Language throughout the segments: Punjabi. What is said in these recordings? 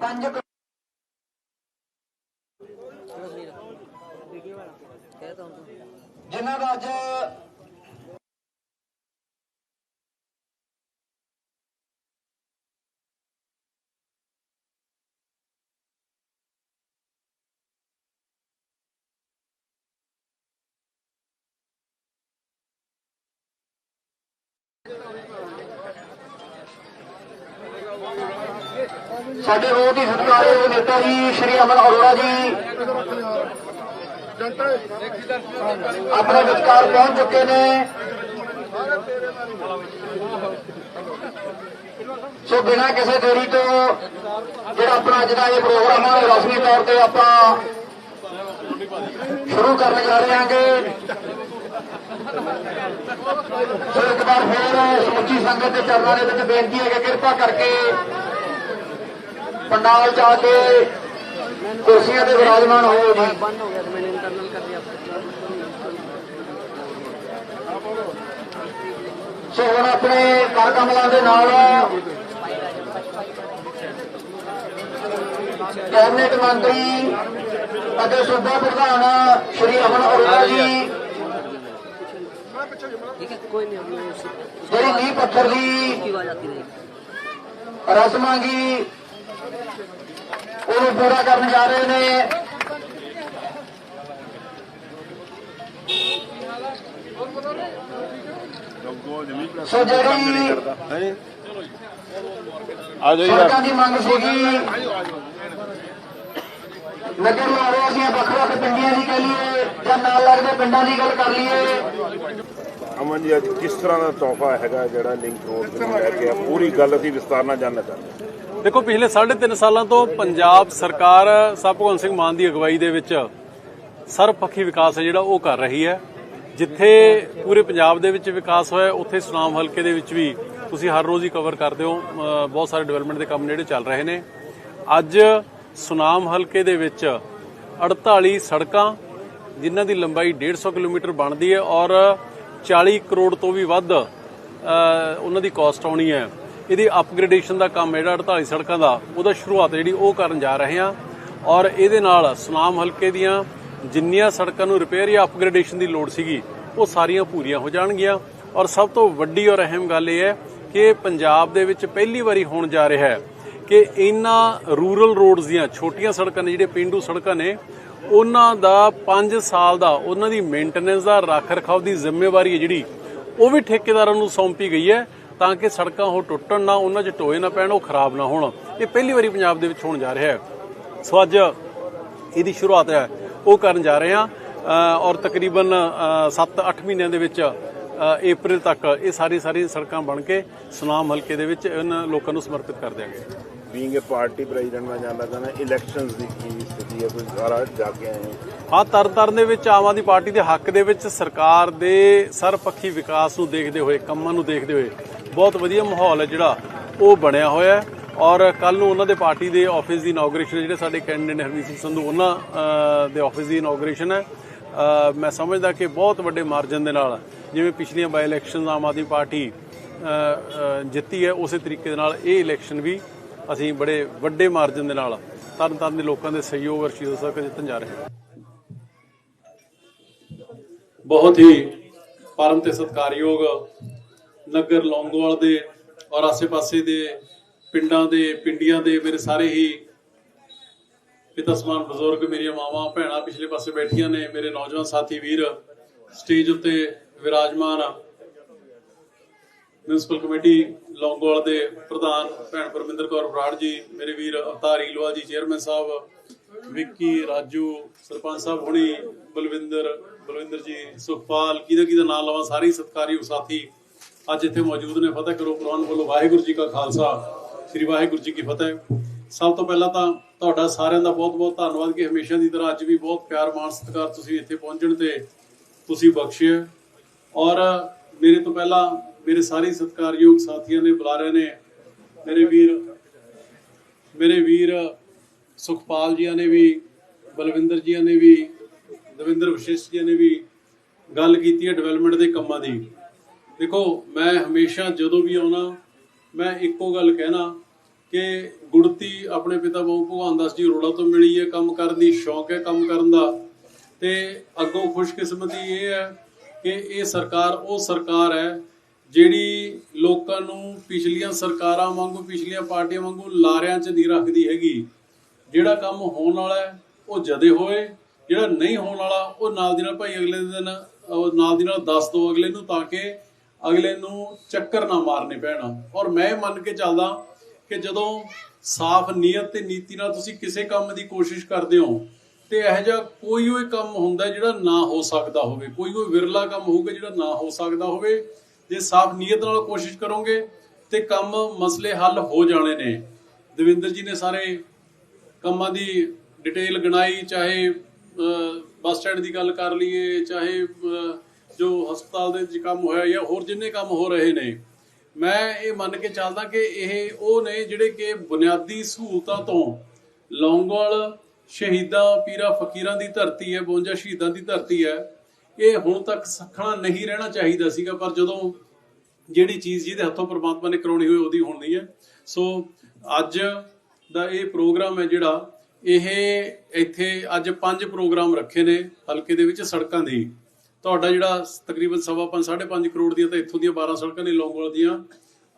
ਪੰਜ ਕਰੋੜ ਜਿਨ੍ਹਾਂ ਦਾ ਅੱਜ ਸਾਡੇ ਬਹੁਤ ਹੀ ਸਤਿਕਾਰਯੋਗ ਨੇਤਾ ਜੀ, ਸ਼੍ਰੀ ਅਮਨ ਅਰੋੜਾ ਜੀ। ਆਪਣੇ ਵਿਚਕਾਰ ਪਹੁੰਚ ਚੁੱਕੇ ਨੇ। ਸੋ ਬਿਨਾਂ ਕਿਸੇ ਦੇਰੀ ਤੋਂ ਜਿਹੜਾ ਆਪਣਾ ਅੱਜ ਦਾ ਇਹ ਪ੍ਰੋਗਰਾਮ ਹੈ ਉਹ ਰਸਮੀ ਤੌਰ ਤੇ ਆਪਾਂ ਸ਼ੁਰੂ ਕਰਨ ਜਾ ਰਹੇ ਹਾਂਗੇ। ਸੋ ਇੱਕ ਵਾਰ ਫਿਰ ਸਮੁੱਚੀ ਸੰਗਤ ਦੇ ਚਰਨਾਂ ਦੇ ਵਿੱਚ ਬੇਨਤੀ ਹੈ ਕਿ ਕਿਰਪਾ ਕਰਕੇ पंडाल जाके कुर्सियां ਤੇ ਵਿਰਾਜਮਾਨ ਹੋਵੋ ਜੀ बंद हो गया था मैंने इंटरनल कर दिया ਸੋ ਹੁਣ ਆਪਣੇ ਕਰ ਕਮਲਾਂ ਦੇ ਨਾਲ ਕੈਬਨਿਟ ਮੰਤਰੀ ਅਤੇ ਸੂਬਾ ਪ੍ਰਧਾਨ ਸ਼੍ਰੀ ਅਮਨ ਅਰੋੜਾ ਜੀ ठीक है कोई नहीं अभी उसकी ਜਿਹੜੀ ਨੀਂਹ ਪੱਥਰ ਦੀ आवाज आती रहेगी ਰਸਮਾਂ ਕੀ ਉਹਨੂੰ ਪੂਰਾ ਕਰਨ ਜਾ ਰਹੇ ਨੇ। ਸੋ ਜਿਹੜੀ ਆ ਜਾਓ ਸੜਕਾਂ ਦੀ ਮੰਗ ਸੀਗੀ, ਨਗਰ ਲਾਰੇ ਅਸੀਂ, ਵੱਖ ਵੱਖ ਪਿੰਡੀਆਂ ਦੀ ਕਹਿ ਲਈਏ, ਜਾਂ ਨਾਲ ਲੱਗਦੇ ਪਿੰਡਾਂ ਦੀ ਗੱਲ ਕਰ ਲਈਏ। ਅਮਨ ਜੀ, ਅੱਜ ਕਿਸ ਤਰ੍ਹਾਂ ਦਾ ਤੋਹਫਾ ਹੈਗਾ ਜਿਹੜਾ ਲਿੰਕ ਰੋਡ ਤੇ ਲੈ ਕੇ ਆ? ਪੂਰੀ ਗੱਲ ਅਸੀਂ ਵਿਸਤਾਰ ਨਾਲ ਜਾਣਨਾ ਚਾਹੁੰਦੇ ਦੇਖੋ, ਪਿਛਲੇ 3.5 ਸਾਲਾਂ ਤੋਂ ਪੰਜਾਬ ਸਰਕਾਰ ਸਭ ਭਗਵੰਤ ਸਿੰਘ ਮਾਨ ਦੀ ਅਗਵਾਈ ਦੇ ਵਿੱਚ ਸਰਬਪੱਖੀ ਵਿਕਾਸ ਹੈ ਜਿਹੜਾ ਉਹ ਕਰ ਰਹੀ ਹੈ। ਜਿੱਥੇ ਪੂਰੇ ਪੰਜਾਬ ਦੇ ਵਿੱਚ ਵਿਕਾਸ ਹੋਇਆ, ਉੱਥੇ ਸੁਨਾਮ ਹਲਕੇ ਦੇ ਵਿੱਚ ਵੀ ਤੁਸੀਂ ਹਰ ਰੋਜ਼ ਹੀ ਕਵਰ ਕਰਦੇ ਹੋ। ਬਹੁਤ ਸਾਰੇ ਡਿਵੈਲਪਮੈਂਟ ਦੇ ਕੰਮ ਜਿਹੜੇ ਚੱਲ ਰਹੇ ਨੇ। ਅੱਜ ਸੁਨਾਮ ਹਲਕੇ ਦੇ ਵਿੱਚ 48 ਸੜਕਾਂ, ਜਿਨ੍ਹਾਂ ਦੀ ਲੰਬਾਈ 150 ਕਿਲੋਮੀਟਰ ਬਣਦੀ ਹੈ ਔਰ 40 ਕਰੋੜ ਤੋਂ ਵੀ ਵੱਧ ਉਹਨਾਂ ਦੀ ਕਾਸਟ ਆਉਣੀ ਹੈ। ਇਹਦੀ ਅਪਗ੍ਰੇਡੇਸ਼ਨ ਦਾ ਕੰਮ ਜਿਹੜਾ 48 ਸੜਕਾਂ ਦਾ, ਉਹਦਾ ਸ਼ੁਰੂਆਤ ਜਿਹੜੀ ਉਹ ਕਰਨ ਜਾ ਰਹੇ ਹਾਂ। ਔਰ ਇਹਦੇ ਨਾਲ ਸੁਨਾਮ ਹਲਕੇ ਦੀਆਂ ਜਿੰਨੀਆਂ ਸੜਕਾਂ ਨੂੰ ਰਿਪੇਅਰ ਜਾਂ ਅਪਗ੍ਰੇਡੇਸ਼ਨ ਦੀ ਲੋੜ ਸੀਗੀ, ਉਹ ਸਾਰੀਆਂ ਪੂਰੀਆਂ ਹੋ ਜਾਣਗੀਆਂ। ਔਰ ਸਭ ਤੋਂ ਵੱਡੀ ਔਰ ਅਹਿਮ ਗੱਲ ਇਹ ਹੈ ਕਿ ਪੰਜਾਬ ਦੇ ਵਿੱਚ ਪਹਿਲੀ ਵਾਰੀ ਹੋਣ ਜਾ ਰਿਹਾ ਹੈ ਕਿ ਇਹਨਾਂ ਰੂਰਲ ਰੋਡਸ ਦੀਆਂ ਛੋਟੀਆਂ ਸੜਕਾਂ ਨੇ, ਜਿਹੜੇ ਪਿੰਡੂ ਸੜਕਾਂ ਨੇ, ਉਹਨਾਂ ਦਾ 5 ਸਾਲ ਦਾ ਉਹਨਾਂ ਦੀ ਮੇਨਟੇਨੈਂਸ ਦਾ ਰੱਖ ਰਖਾਵ ਦੀ ਜ਼ਿੰਮੇਵਾਰੀ ਹੈ ਜਿਹੜੀ, ਉਹ ਵੀ ਠੇਕੇਦਾਰਾਂ ਨੂੰ ਸੌਂਪੀ ਗਈ ਹੈ। ਤਾਂ ਕਿ ਸੜਕਾਂ ਉਹ ਟੁੱਟਣ ਨਾ ਉਹਨਾਂ 'ਚ ਟੋਏ ਨਾ ਪੈਣ ਉਹ ਖਰਾਬ ਨਾ ਹੋਣ। ਇਹ ਪਹਿਲੀ ਵਾਰੀ ਪੰਜਾਬ ਦੇ ਵਿੱਚ ਹੋਣ ਜਾ ਰਿਹਾ ਹੈ। ਸੋ ਅੱਜ ਇਹਦੀ ਸ਼ੁਰੂਆਤ ਹੈ। ਉਹ ਕਰਨ ਜਾ ਰਹੇ ਹਾਂ ਔਰ ਤਕਰੀਬਨ 7-8 ਮਹੀਨਿਆਂ ਦੇ ਵਿੱਚ ਅਪ੍ਰੈਲ ਤੱਕ ਇਹ ਸਾਰੀ ਸਾਰੀ ਸੜਕਾਂ ਬਣ ਕੇ ਸੁਨਾਮ ਹਲਕੇ ਦੇ ਵਿੱਚ ਇਹਨਾਂ ਲੋਕਾਂ ਨੂੰ ਸਮਰਪਿਤ ਕਰ ਦਿਆਂਗੇ। ਬੀਇੰਗ ਅ ਪਾਰਟੀ ਪ੍ਰੈਜ਼ੀਡੈਂਟ ਮੈਂ ਜਾਣਨਾ ਚਾਹੁੰਦਾ ਇਲੈਕਸ਼ਨਸ ਦੀ ਕੀ ਸਥਿਤੀ ਹੈ ਕੋਈ ਸਾਰਾ ਜਾ ਕੇ ਆਏ ਹੋ। ਹਾਂ ਤਰਨਤਾਰਨ ਦੇ ਵਿੱਚ ਆਮ ਆਦਮੀ ਪਾਰਟੀ ਦੇ ਹੱਕ ਦੇ ਵਿੱਚ ਸਰਕਾਰ ਦੇ ਸਰਪੱਖੀ ਵਿਕਾਸ ਨੂੰ ਦੇਖਦੇ ਹੋਏ ਕੰਮਾਂ ਨੂੰ ਦੇਖਦੇ ਹੋਏ ਬਹੁਤ ਵਧੀਆ ਮਾਹੌਲ ਹੈ ਜਿਹੜਾ ਉਹ ਬਣਿਆ ਹੋਇਆ ਹੈ। ਔਰ ਕੱਲ ਨੂੰ ਉਹਨਾਂ ਦੇ ਪਾਰਟੀ ਦੇ ਆਫਿਸ ਦੀ ਇਨੋਗ੍ਰੇਸ਼ਨ ਜਿਹੜੇ ਸਾਡੇ ਕੈਂਡੀਡੇਟ ਹਰਮੀਤ ਸਿੰਘ ਸੰਧੂ, ਉਹਨਾਂ ਦੇ ਆਫਿਸ ਦੀ ਇਨੋਗ੍ਰੇਸ਼ਨ ਹੈ। ਮੈਂ ਸਮਝਦਾ ਕਿ ਬਹੁਤ ਵੱਡੇ ਮਾਰਜਨ ਦੇ ਨਾਲ ਜਿਵੇਂ ਪਿਛਲੀਆਂ ਬਾਈ ਇਲੈਕਸ਼ਨਸ ਆਮ ਆਦਮੀ ਪਾਰਟੀ ਜਿੱਤੀ ਹੈ, ਉਸੇ ਤਰੀਕੇ ਦੇ ਨਾਲ ਇਹ ਇਲੈਕਸ਼ਨ ਵੀ ਅਸੀਂ ਬੜੇ ਵੱਡੇ ਮਾਰਜਨ ਦੇ ਨਾਲ ਤਰਨਤਾਰਨ ਦੇ ਲੋਕਾਂ ਦੇ ਸਹਿਯੋਗ ਔਰ ਸ਼ੀਲ ਸਾਹਿਬ ਜਿੱਤਣ ਜਾ ਰਹੇ ਹਾਂ। ਬਹੁਤ ਹੀ ਪਰਮ ਤੇ ਸਤਿਕਾਰਯੋਗ ਨਗਰ ਲੌਂਗੋਵਾਲ ਦੇ ਔਰ ਆਸੇ-ਪਾਸੇ ਦੇ ਪਿੰਡਾਂ ਦੇ, ਪਿੰਡੀਆਂ ਦੇ ਮੇਰੇ ਸਾਰੇ ਹੀ ਪਿਤਾ ਸਮਾਨ ਬਜ਼ੁਰਗ ਮੇਰੀਆਂ ਮਾਵਾਂ, ਭੈਣਾਂ ਪਿਛਲੇ ਪਾਸੇ ਬੈਠੀਆਂ ਨੇ, ਮੇਰੇ ਨੌਜਵਾਨ ਸਾਥੀ ਵੀਰ, ਸਟੇਜ ਉੱਤੇ ਵਿਰਾਜਮਾਨ ਮਿਊਨਿਸਪਲ ਕਮੇਟੀ ਲੌਂਗੋਵਾਲ ਦੇ ਪ੍ਰਧਾਨ ਭੈਣ ਪਰਮਿੰਦਰ ਕੌਰ ਬਰਾੜ ਜੀ, ਮੇਰੇ ਵੀਰ ਅਵਤਾਰ ਈਲਵਾ ਜੀ, ਚੇਅਰਮੈਨ ਸਾਹਿਬ, ਵਿੱਕੀ, ਰਾਜੂ, ਸਰਪੰਚ ਸਾਹਿਬ ਹੁਣੀ, ਬਲਵਿੰਦਰ ਬਲਵਿੰਦਰ ਜੀ, ਸੁਖਪਾਲ ਕਿਹਦਾ ਕਿਹਦਾ ਨਾਮ ਲਵਾਂ, ਸਾਰੇ ਹੀ ਸਤਿਕਾਰਯੋਗ ਸਾਥੀ ਅੱਜ ਇੱਥੇ ਮੌਜੂਦ ਨੇ, ਫਤਿਹ ਕਰੋ ਪ੍ਰਵਾਨ ਵੱਲੋਂ ਵਾਹਿਗੁਰੂ ਜੀ ਕਾ ਖਾਲਸਾ, ਸ੍ਰੀ ਵਾਹਿਗੁਰੂ ਜੀ ਕੀ ਫਤਿਹ। ਸਭ ਤੋਂ ਪਹਿਲਾਂ ਤਾਂ ਤੁਹਾਡਾ ਸਾਰਿਆਂ ਦਾ ਬਹੁਤ-ਬਹੁਤ ਧੰਨਵਾਦ ਕਿ ਹਮੇਸ਼ਾ ਦੀ ਤਰ੍ਹਾਂ ਅੱਜ ਵੀ ਬਹੁਤ ਪਿਆਰ, ਮਾਣ, ਸਤਿਕਾਰ ਤੁਸੀਂ ਇੱਥੇ ਪਹੁੰਚਣ ਤੇ ਤੁਸੀਂ ਬਖਸ਼ਿਆ। ਔਰ ਮੇਰੇ ਤੋਂ ਪਹਿਲਾਂ ਮੇਰੇ ਸਾਰੇ ਸਤਿਕਾਰਯੋਗ ਸਾਥੀਆਂ ਨੇ ਬੁਲਾਰੇ ਨੇ। ਮੇਰੇ ਵੀਰ ਮੇਰੇ ਵੀਰ ਸੁਖਪਾਲ ਜੀਆਂ ਨੇ ਵੀ, ਬਲਵਿੰਦਰ ਜੀਆਂ ਨੇ ਵੀ, ਦਵਿੰਦਰ ਵਿਸ਼ੇਸ਼ ਜੀ ਨੇ ਵੀ ਗੱਲ ਕੀਤੀ ਹੈ ਡਿਵੈਲਪਮੈਂਟ ਦੇ ਕੰਮਾਂ ਦੀ। ਦੇਖੋ, ਮੈਂ ਹਮੇਸ਼ਾ ਜਦੋਂ ਵੀ ਆਉਣਾ, ਮੈਂ ਇੱਕੋ ਗੱਲ ਕਹਿਣਾ ਕਿ ਗੁੜਤੀ ਆਪਣੇ ਪਿਤਾ ਬਾਬੂ ਭਗਵਾਨ ਦਾਸ ਜੀ ਅਰੋੜਾ ਤੋਂ ਮਿਲੀ ਹੈ, ਕੰਮ ਕਰਨ ਦੀ ਸ਼ੌਂਕ ਹੈ ਕੰਮ ਕਰਨ ਦਾ। ਤੇ ਅੱਗੋਂ ਖੁਸ਼ਕਿਸਮਤੀ ਇਹ ਹੈ ਕਿ ਇਹ ਸਰਕਾਰ ਉਹ ਸਰਕਾਰ ਹੈ ਜਿਹੜੀ ਲੋਕਾਂ ਨੂੰ ਪਿਛਲੀਆਂ ਸਰਕਾਰਾਂ ਵਾਂਗੂ, ਪਿਛਲੀਆਂ ਪਾਰਟੀਆਂ ਵਾਂਗੂ ਲਾਰਿਆਂ 'ਚ ਨਹੀਂ ਰੱਖਦੀ ਹੈਗੀ। ਜਿਹੜਾ ਕੰਮ ਹੋਣ ਵਾਲਾ ਹੈ, ਉਹ ਜਦੇ ਹੋਏ, ਜਿਹੜਾ ਨਹੀਂ ਹੋਣ ਵਾਲਾ, ਉਹ ਨਾਲ ਦੀ ਨਾਲ ਭਾਈ ਅਗਲੇ ਦਿਨ ਨਾਲ ਦੀ ਨਾਲ ਦੱਸ ਦੋ ਅਗਲੇ ਨੂੰ ਤਾਂ ਕਿ ਅਗਲੇ ਨੂੰ ਚੱਕਰ ਨਾ ਮਾਰਨੇ ਪੈਣਾ। ਔਰ ਮੈਂ ਇਹ ਮੰਨ ਕੇ ਚੱਲਦਾ ਕਿ ਜਦੋਂ ਸਾਫ਼ ਨੀਅਤ ਤੇ ਨੀਤੀ ਨਾਲ ਤੁਸੀਂ ਕਿਸੇ ਕੰਮ ਦੀ ਕੋਸ਼ਿਸ਼ ਕਰਦੇ ਹੋ, ਤੇ ਇਹੋ ਜਿਹਾ ਕੋਈ ਉਹ ਕੰਮ ਹੁੰਦਾ ਜਿਹੜਾ ਨਾ ਹੋ ਸਕਦਾ ਹੋਵੇ। ਕੋਈ ਉਹ ਵਿਰਲਾ ਕੰਮ ਹੋਊਗਾ ਜਿਹੜਾ ਨਾ ਹੋ ਸਕਦਾ ਹੋਵੇ। ਜੇ ਸਾਫ਼ ਨੀਅਤ ਨਾਲ ਕੋਸ਼ਿਸ਼ ਕਰੋਗੇ, ਤੇ ਕੰਮ ਮਸਲੇ ਹੱਲ ਹੋ ਜਾਣੇ ਨੇ। ਦਵਿੰਦਰ ਜੀ ਨੇ ਸਾਰੇ ਕੰਮਾਂ ਦੀ ਡਿਟੇਲ ਗਣਾਈ, ਚਾਹੇ ਬੱਸ ਸਟੈਂਡ ਦੀ ਗੱਲ ਕਰ ਲਈਏ, ਚਾਹੇ ਜੋ ਹਸਪਤਾਲ ਦੇ ਵਿੱਚ ਕੰਮ ਹੋਇਆ ਜਾਂ ਹੋਰ ਜਿੰਨੇ ਕੰਮ ਹੋ ਰਹੇ ਨੇ, ਮੈਂ ਇਹ ਮੰਨ ਕੇ ਚੱਲਦਾ ਕਿ ਇਹ ਉਹ ਨੇ ਜਿਹੜੇ ਕਿ ਬੁਨਿਆਦੀ ਸਹੂਲਤਾਂ ਤੋਂ ਲੌਂਗੋਵਾਲ ਸ਼ਹੀਦਾਂ, ਪੀਰਾਂ ਫਕੀਰਾਂ ਦੀ ਧਰਤੀ ਹੈ 52 ਸ਼ਹੀਦਾਂ ਦੀ ਧਰਤੀ ਹੈ, ਇਹ ਹੁਣ ਤੱਕ ਸਖਣਾ ਨਹੀਂ ਰਹਿਣਾ ਚਾਹੀਦਾ ਸੀਗਾ, ਪਰ ਜਦੋਂ ਜਿਹੜੀ ਚੀਜ਼ ਜਿਹਦੇ ਹੱਥੋਂ ਪ੍ਰਮਾਤਮਾ ਨੇ ਕਰਾਉਣੀ ਹੋਈ ਉਹਦੀ ਹੋਣੀ ਹੈ। ਸੋ ਅੱਜ ਦਾ ਇਹ ਪ੍ਰੋਗਰਾਮ ਹੈ ਜਿਹੜਾ, ਇਹ ਇੱਥੇ ਅੱਜ ਪੰਜ ਪ੍ਰੋਗਰਾਮ ਰੱਖੇ ਨੇ ਹਲਕੇ ਦੇ ਵਿੱਚ ਸੜਕਾਂ ਦੀ। ਤੁਹਾਡਾ ਜਿਹੜਾ ਤਕਰੀਬਨ ਸਵਾ ਪੰਜ, ਸਾਢੇ 5 ਕਰੋੜ ਦੀਆਂ ਤਾਂ ਇੱਥੋਂ ਦੀਆਂ 12 ਸੜਕਾਂ ਨੇ ਲੌਂਗੋਲ ਦੀਆਂ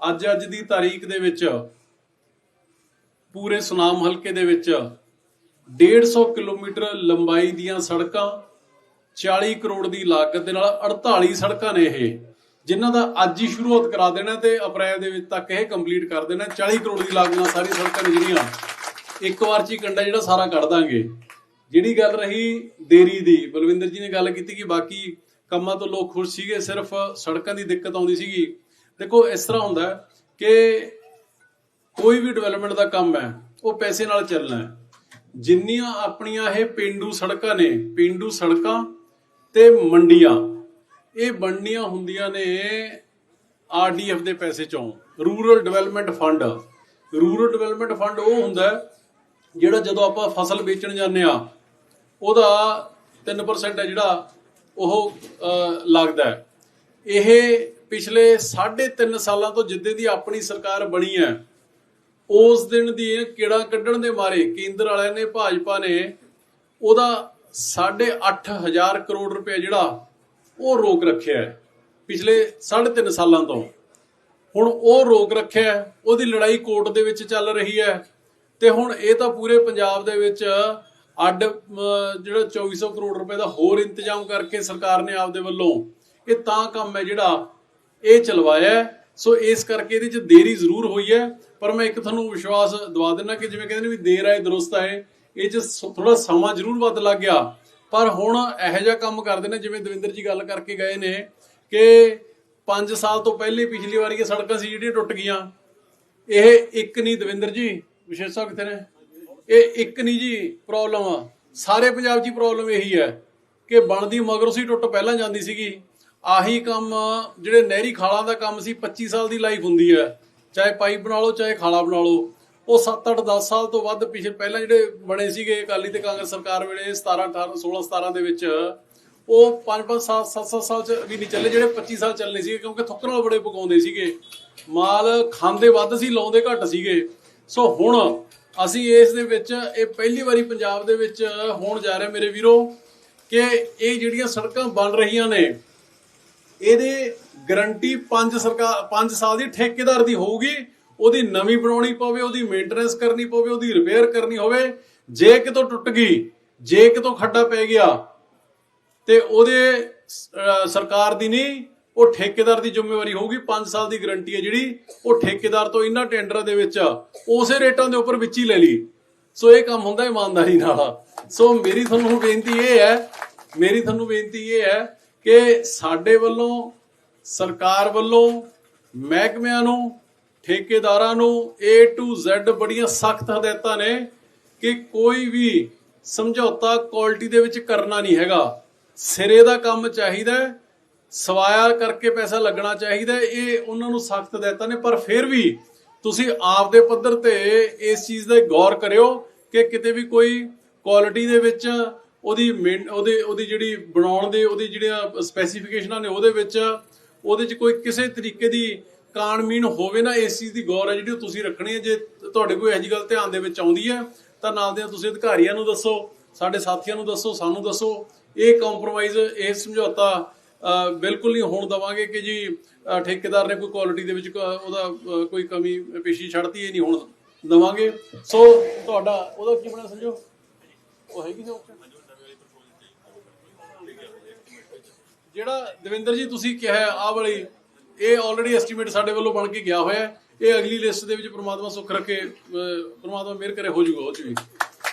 ਅੱਜ ਅੱਜ ਦੀ ਤਾਰੀਖ ਦੇ ਵਿੱਚ ਪੂਰੇ ਸੁਨਾਮ ਹਲਕੇ ਦੇ ਵਿੱਚ 150 ਕਿਲੋਮੀਟਰ ਲੰਬਾਈ ਦੀਆਂ ਸੜਕਾਂ 40 ਕਰੋੜ ਦੀ ਲਾਗਤ ਦੇ ਨਾਲ 48 ਸੜਕਾਂ ਨੇ ਇਹ ਜਿਨ੍ਹਾਂ ਦਾ ਅੱਜ ਹੀ ਸ਼ੁਰੂਆਤ ਕਰਾ ਦੇਣਾ ਤੇ ਅਪ੍ਰੈਲ ਦੇ ਵਿੱਚ ਤੱਕ ਇਹ ਕੰਪਲੀਟ ਕਰ ਦੇਣਾ। 40 ਕਰੋੜ ਦੀ ਲਾਗਤ ਨਾਲ ਸਾਰੀ ਸੜਕਾਂ ਨੇ ਜਿਹੜੀਆਂ ਇੱਕ ਵਾਰ ਚ ਹੀ ਕੰਡਾ ਜਿਹੜਾ ਸਾਰਾ ਕੱਢ ਦਾਂਗੇ। ਜਿਹੜੀ ਗੱਲ ਰਹੀ ਦੇਰੀ ਦੀ, ਬਲਵਿੰਦਰ ਜੀ ਨੇ ਗੱਲ ਕੀਤੀ ਕਿ ਬਾਕੀ ਕੰਮਾਂ ਤੋਂ ਲੋਕ ਖੁਸ਼ ਸੀਗੇ, ਸਿਰਫ ਸੜਕਾਂ ਦੀ ਦਿੱਕਤ ਆਉਂਦੀ ਸੀਗੀ। ਦੇਖੋ, ਇਸ ਤਰ੍ਹਾਂ ਹੁੰਦਾ ਕਿ ਕੋਈ ਵੀ ਡਿਵੈਲਪਮੈਂਟ ਦਾ ਕੰਮ ਹੈ, ਉਹ ਪੈਸੇ ਨਾਲ ਚੱਲਣਾ ਹੈ। ਜਿੰਨੀਆਂ ਆਪਣੀਆਂ ਇਹ ਪਿੰਡੂ ਸੜਕਾਂ ਨੇ, ਪਿੰਡੂ ਸੜਕਾਂ ਤੇ ਮੰਡੀਆਂ, ਇਹ ਬਣਨੀਆਂ ਹੁੰਦੀਆਂ ਨੇ ਆਰਡੀਐਫ ਦੇ ਪੈਸੇ ਚੋਂ। Rural development fund. Rural development fund ਉਹ ਹੁੰਦਾ ਜਿਹੜਾ ਜਦੋਂ ਆਪਾਂ ਫਸਲ ਵੇਚਣ ਜਾਂਦੇ ਆ ਉਹਦਾ 3% ਹੈ ਜਿਹੜਾ ਉਹ ਲੱਗਦਾ ਹੈ। ਇਹ ਪਿਛਲੇ 3.5 ਸਾਲਾਂ ਤੋਂ ਜਿੱਦੇ ਦੀ ਆਪਣੀ ਸਰਕਾਰ ਬਣੀ ਹੈ, ਉਸ ਦਿਨ ਦੀ ਇਹ ਕਿਹੜਾ ਕੱਢਣ ਦੇ ਮਾਰੇ, ਕੇਂਦਰ ਵਾਲਿਆਂ ਨੇ, ਭਾਜਪਾ ਨੇ, ਉਹਦਾ 8.5000 ਕਰੋੜ ਰੁਪਏ ਜਿਹੜਾ, ਉਹ ਰੋਕ ਰੱਖਿਆ ਹੈ, ਪਿਛਲੇ 3.5 ਸਾਲਾਂ ਤੋਂ। ਹੁਣ ਉਹ ਰੋਕ ਰੱਖਿਆ ਉਹਦੀ ਲੜਾਈ ਕੋਰਟ ਦੇ ਵਿੱਚ ਚੱਲ ਰਹੀ ਹੈ, ਤੇ ਹੁਣ ਇਹ ਤਾਂ ਪੂਰੇ ਪੰਜਾਬ ਦੇ ਵਿੱਚ ਅੱਡ ਅਮ, ਜਿਹੜਾ 2400 ਕਰੋੜ ਰੁਪਏ ਦਾ ਹੋਰ ਇੰਤਜ਼ਾਮ ਕਰਕੇ ਸਰਕਾਰ ਨੇ ਆਪਦੇ ਵੱਲੋਂ ਇਹ ਤਾਂ ਕੰਮ ਹੈ ਜਿਹੜਾ ਇਹ ਚਲਵਾਇਆ ਸੋ ਇਸ ਕਰਕੇ ਇਹਦੇ 'ਚ ਦੇਰੀ ਜ਼ਰੂਰ ਹੋਈ ਹੈ। ਪਰ ਮੈਂ ਇੱਕ ਤੁਹਾਨੂੰ ਵਿਸ਼ਵਾਸ ਦਵਾ ਦਿੰਦਾ ਕਿ ਜਿਵੇਂ ਕਹਿੰਦੇ ਨੇ ਵੀ ਦੇਰ ਆਏ ਦਰੁਸਤ ਆਏ ਇਹ 'ਚ ਥੋੜਾ ਸਮਾਂ ਜ਼ਰੂਰ ਵੱਧ ਲੱਗ ਗਿਆ। ਪਰ ਹੁਣ ਇਹੋ ਜਿਹਾ ਕੰਮ ਕਰਦੇ ਨੇ ਜਿਵੇਂ ਦਵਿੰਦਰ ਜੀ ਗੱਲ ਕਰਕੇ ਗਏ ਨੇ ਕਿ 5 ਸਾਲ ਤੋਂ ਪਹਿਲੇ ਪਿਛਲੀ ਵਾਰੀ ਇਹ ਸੜਕਾਂ ਸੀ ਜਿਹੜੀਆਂ ਟੁੱਟ ਗਈਆਂ। ਇਹ ਇੱਕ ਨਹੀਂ ਦਵਿੰਦਰ ਜੀ ਵਿਸ਼ੇਸ਼ਤਾ ਕਿਤੇ ਨੇ? ਇਹ ਇੱਕ ਨਹੀਂ ਜੀ ਪ੍ਰੋਬਲਮ ਆ। ਸਾਰੇ ਪੰਜਾਬ 'ਚ ਹੀ ਪ੍ਰੋਬਲਮ ਇਹੀ ਹੈ ਕਿ ਬਣਦੀ ਮਗਰੋਂ ਸੀ, ਟੁੱਟ ਪਹਿਲਾਂ ਜਾਂਦੀ ਸੀਗੀ। ਆਹੀ ਕੰਮ ਜਿਹੜੇ ਨਹਿਰੀ ਖਾਲਾਂ ਦਾ ਕੰਮ ਸੀ 25 ਸਾਲ ਦੀ ਲਾਈਫ ਹੁੰਦੀ ਹੈ। ਚਾਹੇ ਪਾਈਪ ਬਣਾ ਲਓ, ਚਾਹੇ ਖਾਲਾ ਬਣਾ ਲਓ। ਉਹ 7 8 10 ਸਾਲ ਤੋਂ ਵੱਧ ਪਿਛੇ ਪਹਿਲਾਂ ਜਿਹੜੇ ਬਣੇ ਸੀਗੇ ਅਕਾਲੀ ਤੇ ਕਾਂਗਰਸ ਸਰਕਾਰ ਵੇਲੇ 17 18 16 17 ਦੇ ਵਿੱਚ, ਉਹ 5 5 7 7 ਸਾਲ ਚ ਵੀ ਨਹੀਂ ਚੱਲੇ, ਜਿਹੜੇ 25 ਸਾਲ ਚੱਲਨੇ ਸੀਗੇ, ਕਿਉਂਕਿ ਥੁੱਕਣ ਨਾਲ ਬੜੇ ਪਕਾਉਂਦੇ ਸੀਗੇ। ਮਾਲ ਖਾਂਦੇ ਵੱਧ ਸੀ, ਲਾਉਂਦੇ ਘੱਟ ਸੀਗੇ। ਸੋ ਹੁਣ ਅਸੀਂ ਇਸ ਦੇ ਵਿੱਚ, ਇਹ ਪਹਿਲੀ ਵਾਰੀ ਪੰਜਾਬ ਦੇ ਵਿੱਚ ਹੋਣ ਜਾ ਰਿਹਾ ਮੇਰੇ ਵੀਰੋ, ਕਿ ਇਹ ਜਿਹੜੀਆਂ ਸੜਕਾਂ ਬਣ ਰਹੀਆਂ ਨੇ, ਇਹਦੇ ਗਰੰਟੀ 5 ਸਰਕਾਰ 5 ਸਾਲ ਦੀ ਠੇਕੇਦਾਰ ਦੀ ਹੋਊਗੀ, ਉਹਦੀ ਨਵੀਂ ਬਣਾਉਣੀ ਪਵੇ, ਉਹਦੀ ਮੇਨਟੇਨੈਂਸ ਕਰਨੀ ਪਵੇ, ਉਹਦੀ ਰਿਪੇਅਰ ਕਰਨੀ ਹੋਵੇ, ਜੇ ਕਿਤੋਂ ਟੁੱਟ ਗਈ, ਜੇ ਕਿਤੋਂ ਖੱਡਾ ਪੈ ਗਿਆ, ਤੇ ਉਹਦੇ ਸਰਕਾਰ ਦੀ ਨਹੀਂ ਉਹ ਠੇਕੇਦਾਰ ਦੀ ਜ਼ਿੰਮੇਵਾਰੀ ਹੋਊਗੀ 5 ਸਾਲ ਦੀ ਗਾਰੰਟੀ ਹੈ ਜਿਹੜੀ, ਉਹ ਠੇਕੇਦਾਰ ਤੋਂ ਇਹਨਾਂ ਟੈਂਡਰਾਂ ਦੇ ਵਿੱਚ, ਉਸੇ ਰੇਟਾਂ ਦੇ ਉੱਪਰ ਵਿੱਚ ਹੀ ਲੈ ਲਈ। ਸੋ ਇਹ ਕੰਮ ਹੁੰਦਾ ਇਮਾਨਦਾਰੀ ਨਾਲ। ਸੋ ਮੇਰੀ ਤੁਹਾਨੂੰ ਬੇਨਤੀ ਇਹ ਹੈ, ਮੇਰੀ ਤੁਹਾਨੂੰ ਬੇਨਤੀ ਇਹ ਹੈ ਕਿ ਸਾਡੇ ਵੱਲੋਂ, ਸਰਕਾਰ ਵੱਲੋਂ, ਮਹਿਕਮਿਆਂ ਨੂੰ, ਠੇਕੇਦਾਰਾਂ ਨੂੰ A to Z ਬੜੀਆਂ ਸਖਤ ਹਦਾਇਤਾਂ ਨੇ ਕਿ ਕੋਈ ਵੀ ਸਮਝੌਤਾ ਕੁਆਲਿਟੀ ਦੇ ਵਿੱਚ ਕਰਨਾ ਨਹੀਂ ਹੈਗਾ। ਸਿਰੇ ਦਾ ਕੰਮ ਚਾਹੀਦਾ ਸਵਾਇਆ ਕਰਕੇ ਪੈਸਾ ਲੱਗਣਾ ਚਾਹੀਦਾ ਇਹ ਉਹਨਾਂ ਨੂੰ ਸਖਤ ਹਦਾਇਤਾਂ ਨੇ, ਪਰ ਫਿਰ ਵੀ ਤੁਸੀਂ ਆਪ ਦੇ ਪੱਧਰ ਤੇ ਇਸ ਚੀਜ਼ ਦਾ ਗੌਰ ਕਰਿਓ ਕਿ ਕਿਤੇ ਵੀ ਕੋਈ ਕੁਆਲਿਟੀ ਦੇ ਵਿੱਚ ਉਹਦੀ ਮੇਨ- ਉਹਦੇ ਉਹਦੀ ਜਿਹੜੀ ਬਣਾਉਣ ਦੇ, ਉਹਦੀ ਜਿਹੜੀਆਂ ਸਪੈਸੀਫਿਕੇਸ਼ਨਾਂ ਨੇ, ਉਹਦੇ ਵਿੱਚ ਉਹਦੇ 'ਚ ਕੋਈ ਕਿਸੇ ਤਰੀਕੇ ਦੀ ਕਾਨਮੀਨ ਹੋਵੇ ਨਾ, ਇਸ ਚੀਜ਼ ਦੀ ਗੌਰ ਹੈ ਜਿਹੜੀ ਉਹ ਤੁਸੀਂ ਰੱਖਣੀ ਹੈ। ਜੇ ਤੁਹਾਡੇ ਕੋਈ ਇਹੋ ਜਿਹੀ ਗੱਲ ਧਿਆਨ ਦੇ ਵਿੱਚ ਆਉਂਦੀ ਹੈ, ਤਾਂ ਨਾਲ ਦੇ ਤੁਸੀਂ ਅਧਿਕਾਰੀਆਂ ਨੂੰ ਦੱਸੋ, ਸਾਡੇ ਸਾਥੀਆਂ ਨੂੰ ਦੱਸੋ, ਸਾਨੂੰ ਦੱਸੋ, ਇਹ ਕੰਪਰੋਮਾਈਜ਼ ਇਹ ਸਮਝੌਤਾ ਬਿਲਕੁਲ ਨਹੀਂ ਹੋਣ ਦਵਾਂਗੇ ਕਿ ਜੀ ਠੇਕੇਦਾਰ ਨੇ ਕੋਈ ਕੁਆਲਿਟੀ ਦੇ ਵਿੱਚ ਉਹਦਾ ਕੋਈ ਕਮੀ ਪੇਸ਼ੀ ਛੱਡਤੀ ਇਹ ਨਹੀਂ ਹੋਣ ਦਵਾਂਗੇ। ਸੋ ਤੁਹਾਡਾ ਉਹਦਾ ਕੀ ਬਣਾ ਸਮਝੋ ਉਹ ਹੈਗੀ ਸੀ ਜਿਹੜਾ ਦਵਿੰਦਰ ਜੀ ਤੁਸੀਂ ਕਿਹਾ ਹੈ, ਆਹ ਵਾਲੀ ਇਹ ਆਲਰੇਡੀ ਐਸਟੀਮੇਟ ਸਾਡੇ ਵੱਲੋਂ ਬਣ ਕੇ ਗਿਆ ਹੋਇਆ ਇਹ ਅਗਲੀ ਲਿਸਟ ਦੇ ਵਿੱਚ ਪ੍ਰਮਾਤਮਾ ਸੁੱਖ ਰੱਖੇ ਅਹ, ਪ੍ਰਮਾਤਮਾ ਮਿਹਰ ਕਰੇ ਹੋ ਜਾਊਗਾ ਉਹ ਚ ਵੀ।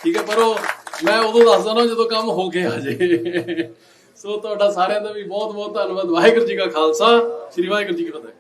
ਠੀਕ ਹੈ ਪਰ ਉਹ ਮੈਂ ਉਦੋਂ ਦੱਸਦਾ ਨਾ ਜਦੋਂ ਕੰਮ ਹੋ ਕੇ ਆ ਜੇ। ਸੋ ਤੁਹਾਡਾ ਸਾਰਿਆਂ ਦਾ ਵੀ ਬਹੁਤ ਬਹੁਤ ਧੰਨਵਾਦ। ਵਾਹਿਗੁਰੂ ਜੀ ਕਾ ਖਾਲਸਾ, ਸ੍ਰੀ ਵਾਹਿਗੁਰੂ ਜੀ ਕੀ ਫਤਿਹ।